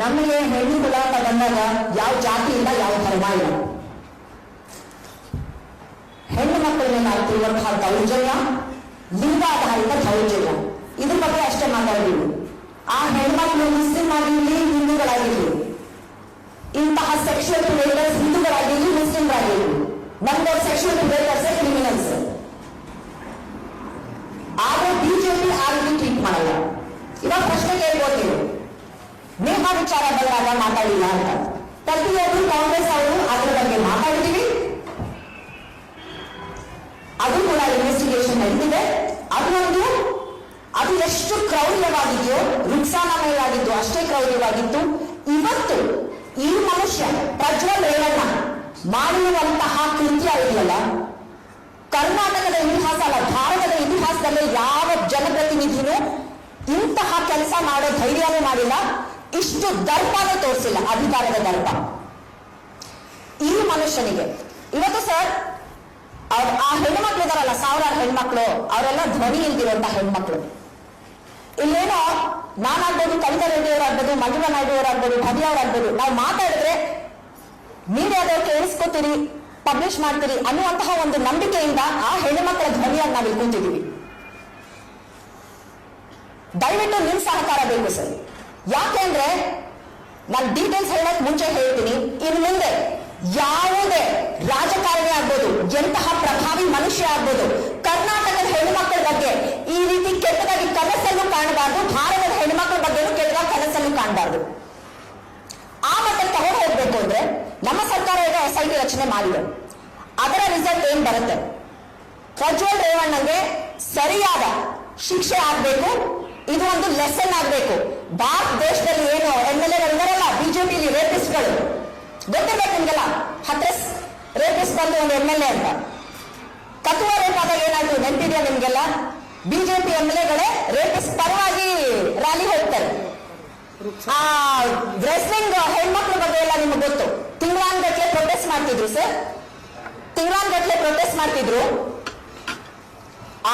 ನಮಗೆ ಹೆಣ್ಣು ಅಂತ ಬಂದಾಗ ಯಾವ ಜಾತಿಯಿಂದ ಯಾವ ಧರ್ಮ ಇಲ್ಲ. ಹೆಣ್ಣು ಮಕ್ಕಳ ಮೇಲೆ ದೌರ್ಜನ್ಯ, ಲಿಂಗಾಧಾರಿತ ದೌರ್ಜನ್ಯ. ಇದ್ರ ಬಗ್ಗೆ ಅಷ್ಟೇ ಮಾತಾಡಿದ್ವಿ ಆ ಹೆಣ್ಮಕ್ಳು ಮುಸ್ಲಿಂ ಆಗಿರ್ಲಿ, ಹಿಂದೂಗಳಾಗಿರ್ಲಿ, ಇಂತಹ ಸೆಕ್ಷುವಲ್ ಪ್ರೇಟರ್ಸ್ ಹಿಂದೂಗಳಾಗಿರ್ಲಿ, ಮುಸ್ಲಿಂಗಳಾಗಿರ್ಲಿ ನಮ್ಗೆ ಸೆಕ್ಷುವಲ್ ಪ್ರೇಟರ್ಸ್ ಕ್ರಿಮಿನಲ್ಸ್ ಆದ್ರೆ ಬಿಜೆಪಿ ಆ ರೀತಿ ಟ್ರೀಟ್ ಮಾಡಲ್ಲ ಇವಾಗ ಪ್ರಶ್ನೆ ಕೇಳ್ಬೋದು ನೀವು ನೇಹ ವಿಚಾರ ಬಂದಾಗ ಮಾತಾಡಿಲ್ಲ ಅಂತ ಪ್ರತಿಯೊಬ್ಬರು ಕಾಂಗ್ರೆಸ್ ಅವರು ಅದರ ಬಗ್ಗೆ ಮಾತಾಡ್ತೀವಿ. ಅದು ಕೂಡ ಇನ್ವೆಸ್ಟಿಗೇಷನ್ ನಡೆದಿದೆ ಅದು ಒಂದು, ಅದು ಎಷ್ಟು ಕ್ರೌರ್ಯವಾಗಿದೆಯೋ ರುಕ್ಸಾನಮಯವಾಗಿತ್ತು ಅಷ್ಟೇ ಕ್ರೌರ್ಯವಾಗಿತ್ತು. ಇವತ್ತು ಈ ಮನುಷ್ಯ ಪ್ರಜ್ವಲ್ ರೇವಣ್ಣ ಮಾಡಿರುವಂತಹ ಕೃತ್ಯ ಇದೆಯಲ್ಲ? ಕರ್ನಾಟಕದ ಇತಿಹಾಸ ಅಲ್ಲ, ಭಾರತದ ಇತಿಹಾಸದಲ್ಲಿ ಯಾವ ಜನಪ್ರತಿನಿಧಿನೂ ಇಂತಹ ಕೆಲಸ ಮಾಡೋ ಧೈರ್ಯನೂ ಮಾಡಿಲ್ಲ. ಇಷ್ಟು ದರ್ಪನೂ ತೋರಿಸಿಲ್ಲ, ಅಧಿಕಾರದ ದರ್ಪ. ಈ ಮನುಷ್ಯನಿಗೆ. ಇವತ್ತು ಸರ್, ಅವ್ರ ಆ ಹೆಣ್ಮಕ್ಳು ಇದಾರಲ್ಲ ಸಾವಿರಾರು ಹೆಣ್ಮಕ್ಳು, ಅವರೆಲ್ಲ ಧ್ವನಿ ಇಲ್ದಿರುವಂತ ಹೆಣ್ಮಕ್ಳು. ಇಲ್ಲೇನೋ, ನಾನಾಗ್ಬೋದು, ಕವಿತಾ ರೆಡ್ಡಿ ಅವರಾಗ್ಬೋದು ಮಂಜುಳಾ ನಾಯ್ಡು ಅವರಾಗ್ಬೋದು ಭವ್ಯ ಅವರಾಗ್ಬೋದು ನಾವು ಮಾತಾಡಿದ್ರೆ ಮೀಡಿಯಾದವ್ರು ಕೇಳಿಸ್ಕೊತೀರಿ ಪಬ್ಲಿಷ್ ಮಾಡ್ತೀರಿ ಅನ್ನುವಂತಹ ಒಂದು ನಂಬಿಕೆಯಿಂದ ಆ ಹೆಣ್ಮಕ್ಳ ಧ್ವನಿಯಾಗಿ ನಾವು ಕೂತಿದ್ದೀವಿ. ದಯವಿಟ್ಟು ನಿಮ್ ಸಹಕಾರ ಬೇಕು ಸರ್. ಯಾಕೆಂದ್ರೆ ನಾನು ಡೀಟೇಲ್ಸ್ ಹೇಳಕ್ ಮುಂಚೆ ಹೇಳ್ತೀನಿ. ಇನ್ನು ಮುಂದೆ ಯಾವುದೇ ರಾಜಕಾರಣಿ ಆಗ್ಬೋದು, ಎಂತಹ ಪ್ರಭಾವಿ ಮನುಷ್ಯ ಆಗ್ಬೋದು, ಕರ್ನಾಟಕದ ಹೆಣ್ಮಕ್ಳ ಬಗ್ಗೆ ಈ ರೀತಿ ಕೆಟ್ಟದಾಗಿ ಕನಸನ್ನು ಕಾಣಬಾರ್ದು, ಭಾರತದ ಹೆಣ್ಮಕ್ಳ ಬಗ್ಗೆನೂ ಕೆಟ್ಟದಾಗಿ ಕನಸನ್ನು ಕಾಣಬಾರ್ದು. ಆ ಮಟ್ಟಕ್ಕೆ ತಗೊಂಡು ಹೋಗ್ಬೇಕು ಅಂದ್ರೆ ನಮ್ಮ ಸರ್ಕಾರ ಈಗ ಎಸ್ ಐ ಟಿ ರಚನೆ ಮಾಡಿದೆ. ಅದರ ರಿಸಲ್ಟ್ ಏನ್ ಬರುತ್ತೆ? ಪ್ರಜ್ವಲ್ ರೇವಣ್ಣಗೆ ಸರಿಯಾದ ಶಿಕ್ಷೆ ಆಗ್ಬೇಕು, ಇದು ಒಂದು ಲೆಸನ್ ಆಗ್ಬೇಕು. ಭಾರತ ದೇಶದಲ್ಲಿ ಏನು ಎಂ ಎಲ್ ಎಗಳಿದಾರಲ್ಲ ಬಿಜೆಪಿಲಿ ರೇಪಿಸ್ಟ್ಗಳು ಗೊತ್ತಿರ್ಬೇಕು ನಿಮ್ಗೆಲ್ಲ? ಹತ್ರಸ್ ರೇಪಿಸ್ಟ್ ಬಂದು ಒಂದು ಎಂ ಎಲ್ ಎ ಅಂತ. ಕತುವ ರೇಪ್ ಆದಾಗ ಏನಾಯ್ತು ನೆನಪಿದೆಯಾ ನಿಮ್ಗೆಲ್ಲ? ಬಿಜೆಪಿ ಎಂ ಎಲ್ ಎಗಳೇ ರೇಪಿಸ್ಟ್ ಪರವಾಗಿ ರ್ಯಾಲಿ ಹೋಗ್ತಾರೆ. ಆ ಡ್ರೆಸ್ಸಿಂಗ್ ಹೆಣ್ಮಕ್ಳ ಬಗ್ಗೆ ಎಲ್ಲ ನಿಮ್ಗೆ ಗೊತ್ತು. ತಿಂಗಳಾನ್ಗಟ್ಲೆ ಪ್ರೊಟೆಸ್ಟ್ ಮಾಡ್ತಿದ್ರು ಸರ್. ತಿಂಗಳಾನ್ಗಟ್ಲೆ ಪ್ರೊಟೆಸ್ಟ್ ಮಾಡ್ತಿದ್ರು.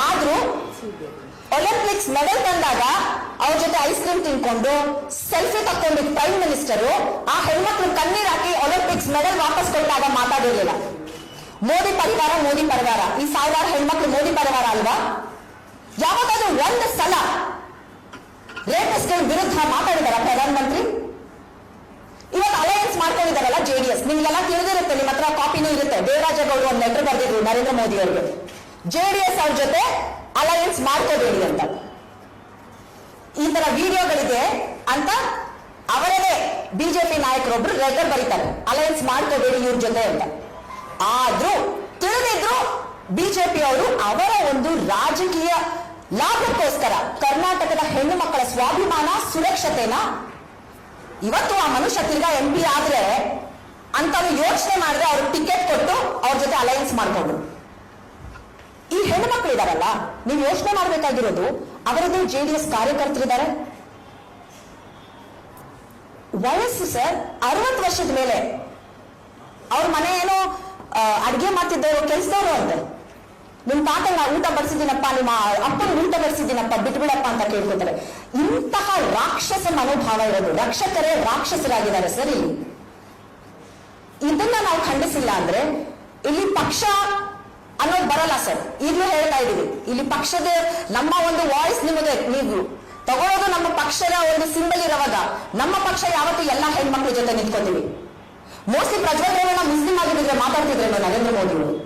ಆದ್ರೂ ಒಲಿಂಪಿಕ್ಸ್ ಮೆಡಲ್ ಬಂದಾಗ ಅವ್ರ ಜೊತೆ ಐಸ್ ಕ್ರೀಮ್ ತಿನ್ಕೊಂಡು ಸೆಲ್ಫಿ ತಕ್ಕೊಂಡು ಪ್ರೈಮ್ ಮಿನಿಸ್ಟರ್ ಆ ಹೆಣ್ಮಕ್ಳು ಕಣ್ಣೀರ್ ಹಾಕಿ ಒಲಿಂಪಿಕ್ಸ್ ಮೆಡಲ್ ವಾಪಸ್ ಕೊಟ್ಟಾಗ ಮಾತಾಡಿರ್ಲಿಲ್ಲ. ಮೋದಿ ಪರಿವಾರ ಮೋದಿ ಪರಿವಾರ. ಈ ಸಾವಿರಾರು ಹೆಣ್ಮಕ್ಳು ಮೋದಿ ಪರಿವಾರ ಅಲ್ವಾ? ಯಾವಾಗಾದ್ರೂ ಒಂದು ಸಲ ರೇಪಿಸ್ಟ್ಗಳ ವಿರುದ್ಧ ಮಾತಾಡಿದಾರ ಪ್ರಧಾನಮಂತ್ರಿ? ಇವತ್ತು ಅಲಯನ್ಸ್ ಮಾಡ್ಕೊಂಡಿದಾರಲ್ಲ ಜೆಡಿಎಸ್ ನಿಮ್ಗೆಲ್ಲ ತಿಳಿದಿರುತ್ತೆ, ನಿಮ್ಮ ಹತ್ರ ಕಾಪಿನೂ ಇರುತ್ತೆ. ದೇವರಾಜೇಗೌಡರು ಒಂದು ಲೆಟರ್ ಬರೆದಿದ್ರು ನರೇಂದ್ರ ಮೋದಿ ಅವರಿಗೆ. ಜೆಡಿಎಸ್ ಅವ್ರ ಜೊತೆ ಅಲಯನ್ಸ್ ಮಾಡ್ಕೋಬೇಡಿ ಅಂತ. ಈ ತರ ವಿಡಿಯೋಗಳಿದೆ ಅಂತ ಅವರದೇ ಬಿಜೆಪಿ ನಾಯಕರೊಬ್ರು ಲೆಟರ್ ಬರೀತಾರೆ. ಅಲಯನ್ಸ್ ಮಾಡ್ಕೋಬೇಡಿ ಇವ್ರ ಜೊತೆ ಅಂತ. ಆದ್ರೂ ತಿಳಿದಿದ್ರು ಬಿಜೆಪಿ ಅವರು ಅವರ ಒಂದು ರಾಜಕೀಯ ಲಾಭಕ್ಕೋಸ್ಕರ ಕರ್ನಾಟಕದ ಹೆಣ್ಣು ಮಕ್ಕಳ ಸ್ವಾಭಿಮಾನ, ಸುರಕ್ಷತೆನ ಇವತ್ತು ಆ ಮನುಷ್ಯ ತಿರ್ಗಾ ಎಂ ಪಿ ಆದ್ರೆ ಅಂತ ಯೋಚನೆ ಮಾಡಿದ್ರೆ ಅವ್ರು ಟಿಕೆಟ್ ಕೊಟ್ಟು ಅವ್ರ ಜೊತೆ ಅಲಯನ್ಸ್ ಮಾಡ್ಕೊಂಡ್ರು. ಈ ಹೆಣ್ಣು ಮಕ್ಕಳು ಇದಾರಲ್ಲ, ನೀವು ಯೋಚನೆ ಮಾಡಬೇಕಾಗಿರೋದು ಅವರದ್ದು ಜೆ ಡಿ ಎಸ್ ಕಾರ್ಯಕರ್ತರಿದ್ದಾರೆ ವಯಸ್ಸು ಸರ್ ಅರವತ್ತು ವರ್ಷದ ಮೇಲೆ. ಅವ್ರ ಮನೆ ಏನೋ ಅಡ್ಗೆ ಮಾಡ್ತಿದ್ದವರು ಕೆಲಸದವರು ಅಂತ. ನಿಮ್ ತಾತನ ಊಟ ಬಡಿಸಿದ್ದೀನಪ್ಪ, ನಿಮ್ಮ ಅಪ್ಪನ ಊಟ ಬಡಿಸಿದ್ದೀನಪ್ಪ, ಬಿಟ್ಬಿಡಪ್ಪ ಅಂತ ಕೇಳ್ಕೊತಾರೆ. ಇಂತಹ ರಾಕ್ಷಸ ಮನೋಭಾವ ಇರೋದು, ರಕ್ಷಕರೇ ರಾಕ್ಷಸರಾಗಿದ್ದಾರೆ ಸರಿ. ಇದನ್ನ ನಾವು ಖಂಡಿಸಿಲ್ಲ ಅಂದ್ರೆ ಇಲ್ಲಿ ಪಕ್ಷ ಅನ್ನೋದು ಬರಲ್ಲ ಸರ್. ಈಗಲೂ ಹೇಳ್ತಾ ಇದೀವಿ ಇಲ್ಲಿ ಪಕ್ಷದ ನಮ್ಮ ಒಂದು ವಾಯ್ಸ್ ನಿಮಗೆ ನೀವು ತಗೊಳ್ಳೋದು ನಮ್ಮ ಪಕ್ಷದ ಒಂದು ಸಿಂಬಲ್ ಇರುವಾಗ ನಮ್ಮ ಪಕ್ಷ ಯಾವತ್ತೂ ಎಲ್ಲ ಹೆಣ್ಮಕ್ಳ ಜೊತೆ ನಿಂತ್ಕೊತೀವಿ. ಮೋಸ್ಟ್ಲಿ ಪ್ರಜ್ವಲ್ ರೇವಣ್ಣ ಮುಸ್ಲಿಂ ಆಗಿದ್ರೆ ಮಾತಾಡ್ತಿದ್ರೆ ನರೇಂದ್ರ ಮೋದಿ ಅವರು.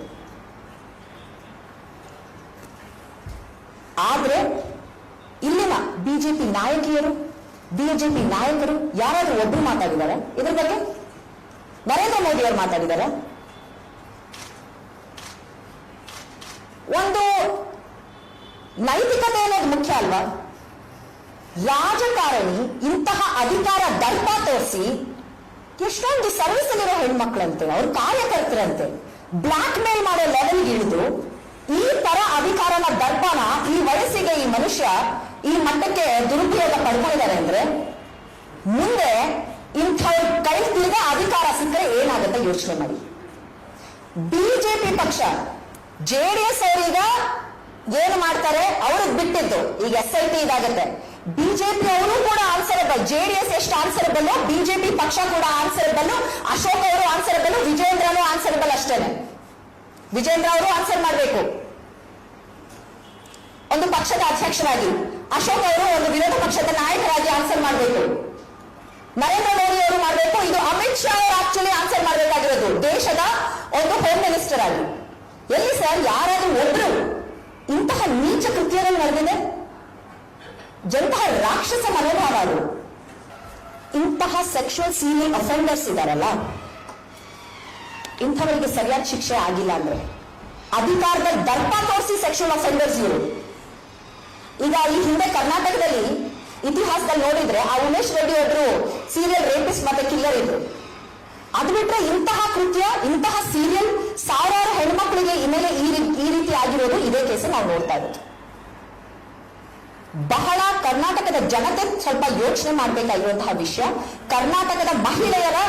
ಆದ್ರೆ ಇಲ್ಲಿನ ಬಿಜೆಪಿ ನಾಯಕಿಯರು ಬಿಜೆಪಿ ನಾಯಕರು ಯಾರಾದ್ರೂ ಒಬ್ರು ಮಾತಾಡಿದ್ದಾರೆ ಇದ್ರ ಬಗ್ಗೆ ನರೇಂದ್ರ ಮೋದಿ ಅವರು ಮಾತಾಡಿದ್ದಾರೆ ಒಂದು ನೈತಿಕತೆ ಅನ್ನೋದು ಮುಖ್ಯ ಅಲ್ವಾ? ರಾಜಕಾರಣಿ ಇಂತಹ ಅಧಿಕಾರ ದರ್ಪ ತೋರಿಸಿ ಎಷ್ಟೊಂದು ಸರ್ವಿಸ್ ಅಲ್ಲಿರೋ ಹೆಣ್ಮಕ್ಳಂತೆ, ಅವ್ರ ಕಾರ್ಯಕರ್ತರಂತೆ ಬ್ಲಾಕ್ ಮೇಲ್ ಮಾಡೋ ಲೆವೆಲ್ಗೆ ಇಳಿದು ಈ ತರ ಅಧಿಕಾರನ ದರ್ಪನ ಈ ವಯಸ್ಸಿಗೆ ಈ ಮನುಷ್ಯ ಈ ಮಟ್ಟಕ್ಕೆ ದುರುಪಯೋಗ ಪಡ್ಕೊಂಡಿದ್ದಾರೆ ಅಂದ್ರೆ ಮುಂದೆ ಇಂಥ ಕೈ ಅಧಿಕಾರ ಸಿಕ್ಕರೆ ಏನಾಗುತ್ತೆ ಯೋಚನೆ ಮಾಡಿ. ಬಿಜೆಪಿ ಪಕ್ಷ ಜೆಡಿಎಸ್ ಅವರೀಗ ಏನು ಮಾಡ್ತಾರೆ? ಅವ್ರಿಗೆ ಬಿಟ್ಟಿದ್ದು. ಈಗ ಎಸ್ ಐ ಟಿ ಇದಾಗುತ್ತೆ. ಬಿಜೆಪಿ ಅವರು ಕೂಡ ಆನ್ಸರಬಲ್ ಜೆಡಿಎಸ್ ಎಷ್ಟು ಆನ್ಸರಬಲ್ ಬಿಜೆಪಿ ಪಕ್ಷ ಕೂಡ ಆನ್ಸರಬಲ್ ಅಶೋಕ್ ಅವರು ಆನ್ಸರಬಲ್ ವಿಜೇಂದ್ರನು ಆನ್ಸರಬಲ್ ಅಷ್ಟೇನೆ? ವಿಜೇಂದ್ರ ಅವರು ಆನ್ಸರ್ ಮಾಡಬೇಕು. ಒಂದು ಪಕ್ಷದ ಅಧ್ಯಕ್ಷರಾಗಿ. ಅಶೋಕ್ ಅವರು ಒಂದು ವಿರೋಧ ಪಕ್ಷದ ನಾಯಕರಾಗಿ ಆನ್ಸರ್ ಮಾಡಬೇಕು. ನರೇಂದ್ರ ಮೋದಿ ಅವರು ಮಾಡಬೇಕು. ಇದು ಅಮಿತ್ ಶಾ ಅವರು ಆಕ್ಚುಲಿ ಆನ್ಸರ್ ಮಾಡಬೇಕಾಗಿರೋದು. ದೇಶದ ಒಂದು ಹೋಮ್ ಮಿನಿಸ್ಟರ್ ಆಗಿ. ಎಲ್ಲಿ ಸರ್? ಯಾರಾದ್ರೂ ಒಬ್ರು? ಇಂತಹ ನೀಚ ಕೃತ್ಯಗಳು ನಡೆದಿದೆ? ಎಂತಹ ರಾಕ್ಷಸ ಮನೋಭಾವ ಅದು ಇಂತಹ ಸೆಕ್ಷುವಲ್ ಸೀರಿಯಲ್ ಅಫೆಂಡರ್ಸ್ ಇದಾರಲ್ಲ? ಇಂಥವರಿಗೆ ಸರಿಯಾದ ಶಿಕ್ಷೆ ಆಗಿಲ್ಲ ಅಂದ್ರೆ. ಅಧಿಕಾರದ ದರ್ಪ ತೋರಿಸಿ ಸೆಕ್ಷುವಲ್ ಅಫೆಂಡರ್ಸ್ ಇವರು. ಈಗ ಈ ಹಿಂದೆ ಕರ್ನಾಟಕದಲ್ಲಿ ಇತಿಹಾಸದಲ್ಲಿ ನೋಡಿದ್ರೆ ಆ ಉಮೇಶ್ ರೆಡ್ಡಿ ಒಬ್ರು ಸೀರಿಯಲ್ ರೇಪಿಸ್ಟ್ ಮತ್ತೆ ಕಿಲ್ಲರ್ ಇದ್ರು. ಅದು ಬಿಟ್ರೆ ಇಂತಹ ಕೃತ್ಯ, ಇಂತಹ ಸೀರಿಯಲ್ ಸಾವಿರಾರು ಹೆಣ್ಮಕ್ಳಿಗೆ ಇಮೇಲೆ ಈ ರೀತಿ ಈ ರೀತಿ ಆಗಿರೋದು ಇದೇ ಕೇಸ ನಾವು ನೋಡ್ತಾ ಇರೋದು. ಬಹಳ ಕರ್ನಾಟಕದ ಜನತೆ ಸ್ವಲ್ಪ ಯೋಚನೆ ಮಾಡಬೇಕಾಗಿರುವಂತಹ ವಿಷಯ. ಕರ್ನಾಟಕದ ಮಹಿಳೆಯರ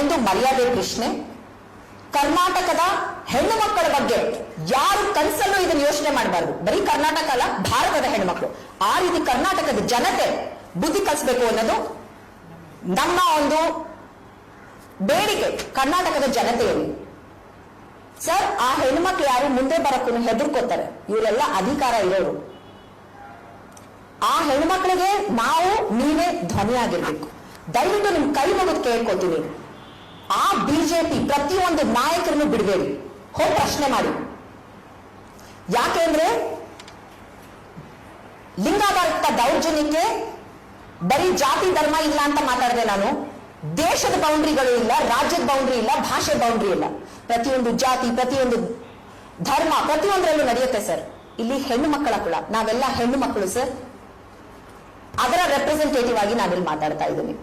ಒಂದು ಮರ್ಯಾದೆ ಪ್ರಶ್ನೆ. ಕರ್ನಾಟಕದ ಹೆಣ್ಣು ಮಕ್ಕಳ ಬಗ್ಗೆ ಯಾರು ಕನಸಲ್ಲೂ ಇದನ್ನ ಯೋಚನೆ ಮಾಡಬಾರ್ದು. ಬರೀ ಕರ್ನಾಟಕ ಅಲ್ಲ, ಭಾರತದ ಹೆಣ್ಮಕ್ಳು. ಆ ರೀತಿ ಕರ್ನಾಟಕದ ಜನತೆ ಬುದ್ಧಿ ಕಲಿಸಬೇಕು ಅನ್ನೋದು ನಮ್ಮ ಒಂದು ಬೇಡಿಕೆ ಕರ್ನಾಟಕದ ಜನತೆಯಲ್ಲಿ. ಸರ್, ಆ ಹೆಣ್ಮಕ್ಳು ಯಾರು ಮುಂದೆ ಬರಕ್ಕೂ ಹೆದರ್ಕೋತಾರೆ. ಇವರೆಲ್ಲ ಅಧಿಕಾರ ಇರೋರು. ಆ ಹೆಣ್ಮಕ್ಳಿಗೆ ನಾವು ನೀವೇ ಧ್ವನಿಯಾಗಿರ್ಬೇಕು. ದಯವಿಟ್ಟು ನಿಮ್ ಕೈ ಮುಗಿದು ಕೇಳ್ಕೊತೀನಿ ಆ ಬಿಜೆಪಿ ಪ್ರತಿಯೊಂದು ನಾಯಕರನ್ನು ಬಿಡಬೇಡಿ. ಹೋಗಿ ಪ್ರಶ್ನೆ ಮಾಡಿ. ಯಾಕೆಂದ್ರೆ ಲಿಂಗಾಧಾರಿತ ದೌರ್ಜನ್ಯಕ್ಕೆ ಬರೀ ಜಾತಿ ಧರ್ಮ ಇಲ್ಲ ಅಂತ ಮಾತಾಡಿದೆ ನಾನು. ದೇಶದ ಬೌಂಡ್ರಿಗಳು ಇಲ್ಲ, ರಾಜ್ಯದ ಬೌಂಡ್ರಿ ಇಲ್ಲ, ಭಾಷೆ ಬೌಂಡ್ರಿ ಇಲ್ಲ. ಪ್ರತಿಯೊಂದು ಜಾತಿ, ಪ್ರತಿಯೊಂದು ಧರ್ಮ, ಪ್ರತಿಯೊಂದರಲ್ಲೂ ನಡೆಯುತ್ತೆ ಸರ್ ಇಲ್ಲಿ ಹೆಣ್ಣು ಮಕ್ಕಳ ಕುಳ ನಾವೆಲ್ಲ ಹೆಣ್ಣು ಮಕ್ಕಳು ಸರ್ ಅದರ ರೆಪ್ರೆಸೆಂಟೇಟಿವ್ ಆಗಿ ನಾವಿಲ್ಲಿ ಮಾತಾಡ್ತಾ ಇದ್ದೀನಿ